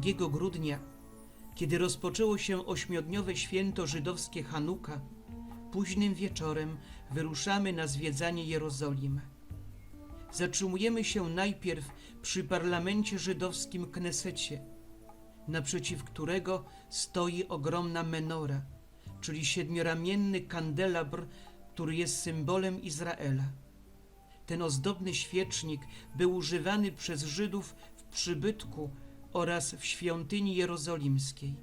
2 grudnia, kiedy rozpoczęło się ośmiodniowe święto żydowskie Hanuka, późnym wieczorem wyruszamy na zwiedzanie Jerozolimy. Zatrzymujemy się najpierw przy parlamencie żydowskim Knesecie, naprzeciw którego stoi ogromna menora, czyli siedmioramienny kandelabr, który jest symbolem Izraela. Ten ozdobny świecznik był używany przez Żydów w przybytku oraz w świątyni jerozolimskiej.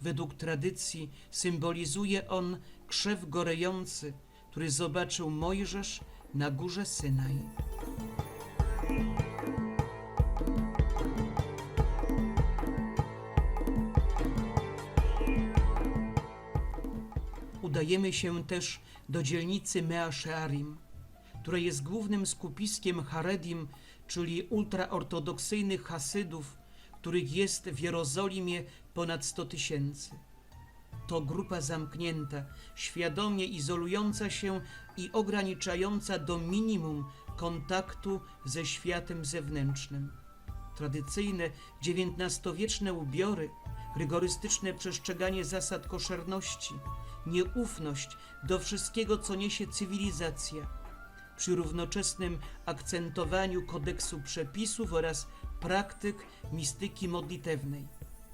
Według tradycji symbolizuje on krzew gorejący, który zobaczył Mojżesz na górze Synaj. Udajemy się też do dzielnicy Mea Shearim, która jest głównym skupiskiem Haredim, czyli ultraortodoksyjnych Hasydów, których jest w Jerozolimie ponad 100 tysięcy. To grupa zamknięta, świadomie izolująca się i ograniczająca do minimum kontaktu ze światem zewnętrznym. Tradycyjne XIX-wieczne ubiory, rygorystyczne przestrzeganie zasad koszerności, nieufność do wszystkiego, co niesie cywilizacja, przy równoczesnym akcentowaniu kodeksu przepisów oraz praktyk mistyki modlitewnej.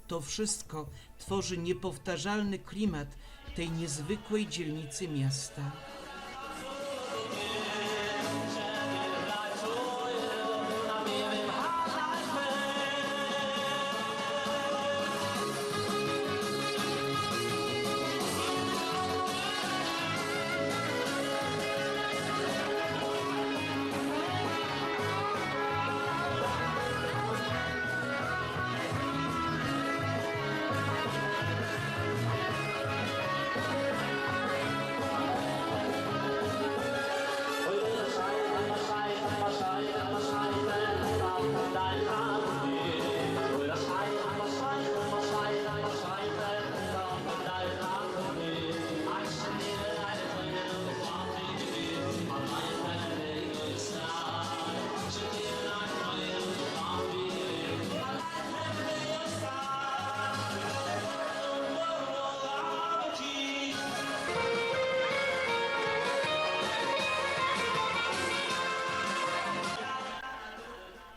To wszystko tworzy niepowtarzalny klimat tej niezwykłej dzielnicy miasta.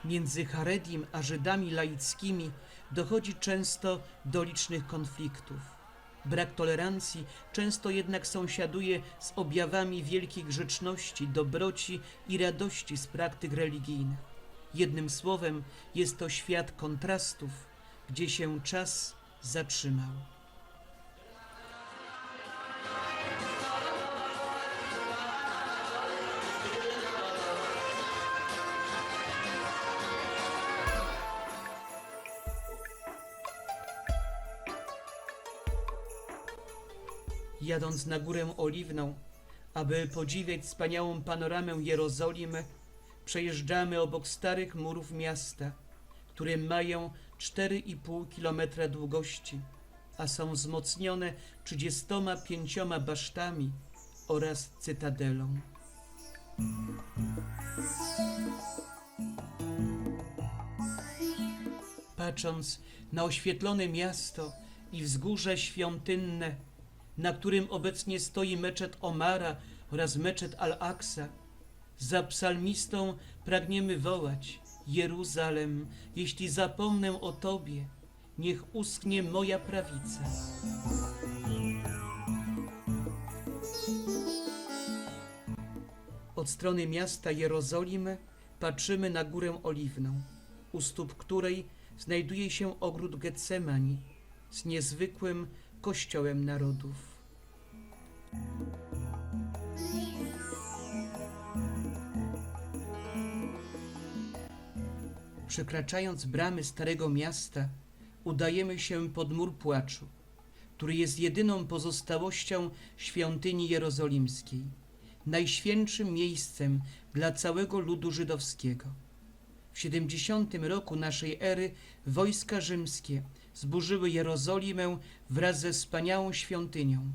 Między Haredim a Żydami laickimi dochodzi często do licznych konfliktów. Brak tolerancji często jednak sąsiaduje z objawami wielkiej grzeczności, dobroci i radości z praktyk religijnych. Jednym słowem, jest to świat kontrastów, gdzie się czas zatrzymał. Jadąc na górę Oliwną, aby podziwiać wspaniałą panoramę Jerozolimy, przejeżdżamy obok starych murów miasta, które mają 4,5 kilometra długości, a są wzmocnione 35 basztami oraz cytadelą. Patrząc na oświetlone miasto i wzgórze świątynne, na którym obecnie stoi meczet Omara oraz meczet Al-Aqsa, za psalmistą pragniemy wołać: Jeruzalem, jeśli zapomnę o Tobie, niech uschnie moja prawica. Od strony miasta Jerozolimy patrzymy na górę Oliwną, u stóp której znajduje się ogród Getsemani z niezwykłym kościołem narodów. Przekraczając bramy Starego Miasta, udajemy się pod mur płaczu, który jest jedyną pozostałością świątyni jerozolimskiej, najświętszym miejscem dla całego ludu żydowskiego. W 70 roku naszej ery wojska rzymskie zburzyły Jerozolimę wraz ze wspaniałą świątynią,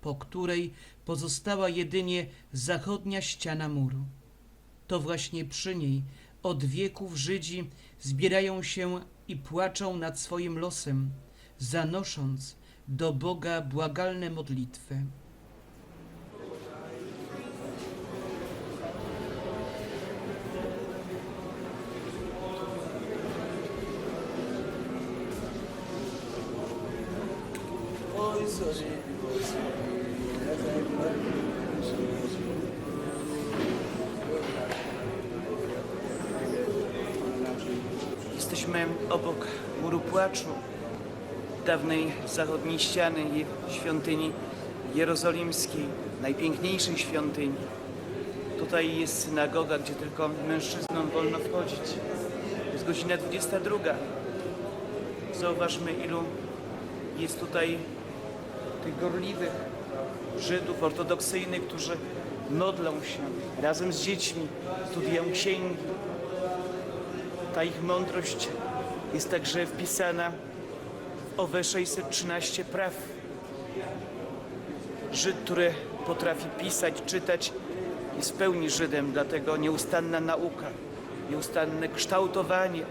po której pozostała jedynie zachodnia ściana muru. To właśnie przy niej od wieków Żydzi zbierają się i płaczą nad swoim losem, zanosząc do Boga błagalne modlitwy. Jesteśmy obok muru płaczu, dawnej zachodniej ściany je- świątyni jerozolimskiej, najpiękniejszej świątyni. Tutaj jest synagoga, gdzie tylko mężczyznom wolno wchodzić. Jest godzina 22. Zauważmy, ilu jest tutaj tych gorliwych Żydów ortodoksyjnych, którzy modlą się razem z dziećmi, studiują księgi, ta ich mądrość jest także wpisana w owe 613 praw. Żyd, który potrafi pisać, czytać, jest w pełni Żydem, dlatego nieustanna nauka, nieustanne kształtowanie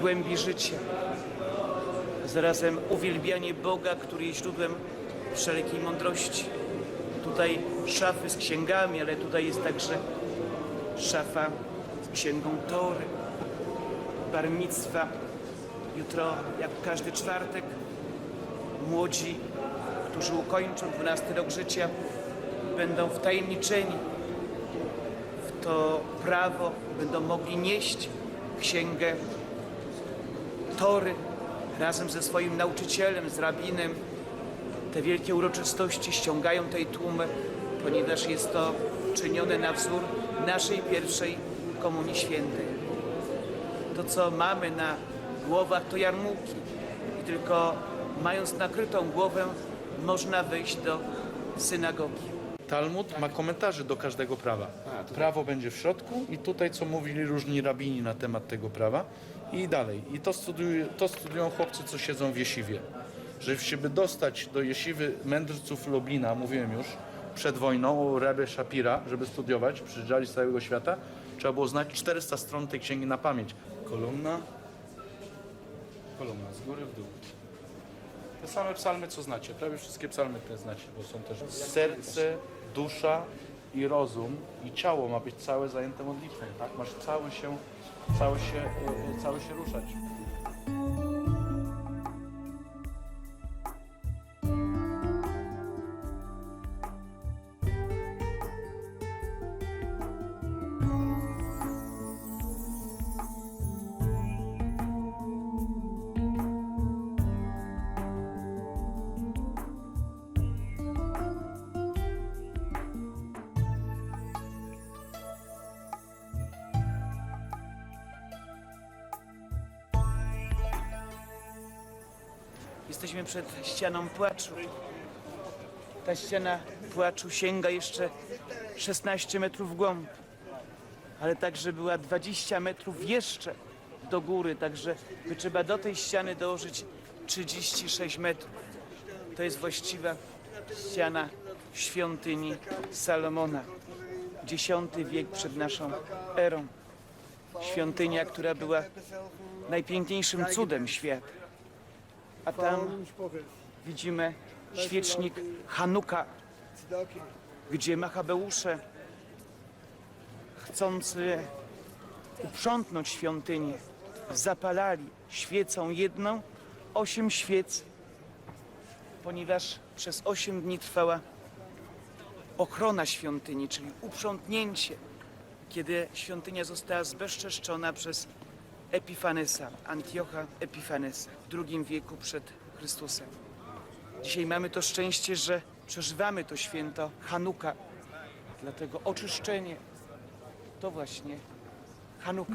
głębi życia. Zarazem uwielbianie Boga, który jest źródłem wszelkiej mądrości. Tutaj szafy z księgami, ale tutaj jest także szafa z księgą Tory bar. Jutro, jak każdy czwartek, młodzi, którzy ukończą 12 rok życia, będą wtajemniczeni w to prawo, będą mogli nieść księgę Tory razem ze swoim nauczycielem, z rabinem. Te wielkie uroczystości ściągają tej tłumy, ponieważ jest to czynione na wzór naszej pierwszej Komunii Świętej to, co mamy na głowach, to jarmułki. I tylko mając nakrytą głowę, można wyjść do synagogi. Talmud ma komentarze do każdego prawa. Prawo będzie w środku i tutaj co mówili różni rabini na temat tego prawa i dalej. I to, studiują, to studiują chłopcy, co siedzą w jesiwie. Żeby dostać do jesiwy mędrców Lublina, mówiłem już, przed wojną u Rebbe Shapira, żeby studiować, przyjeżdżali z całego świata, trzeba było znać 400 stron tej księgi na pamięć. Kolumna, kolumna, z góry w dół. Te same psalmy, co znacie, prawie wszystkie psalmy te znacie, bo są też serce, dusza i rozum i ciało ma być całe zajęte modlitwą, tak? Masz cały się, cały się, e, cały się ruszać. Jesteśmy przed ścianą płaczu. Ta ściana płaczu sięga jeszcze 16 metrów w głąb, ale także była 20 metrów jeszcze do góry, także by trzeba do tej ściany dołożyć 36 metrów. To jest właściwa ściana świątyni Salomona. X wiek przed naszą erą. Świątynia, która była najpiękniejszym cudem świata. A tam widzimy świecznik Hanuka, gdzie Machabeusze, chcący uprzątnąć świątynię, zapalali świecą jedną, osiem świec, ponieważ przez osiem dni trwała ochrona świątyni, czyli uprzątnięcie, kiedy świątynia została zbezczeszczona przez Epifanesa, Antiocha Epifanesa w II wieku przed Chrystusem. Dzisiaj mamy to szczęście, że przeżywamy to święto Hanuka. Dlatego oczyszczenie to właśnie Hanuka.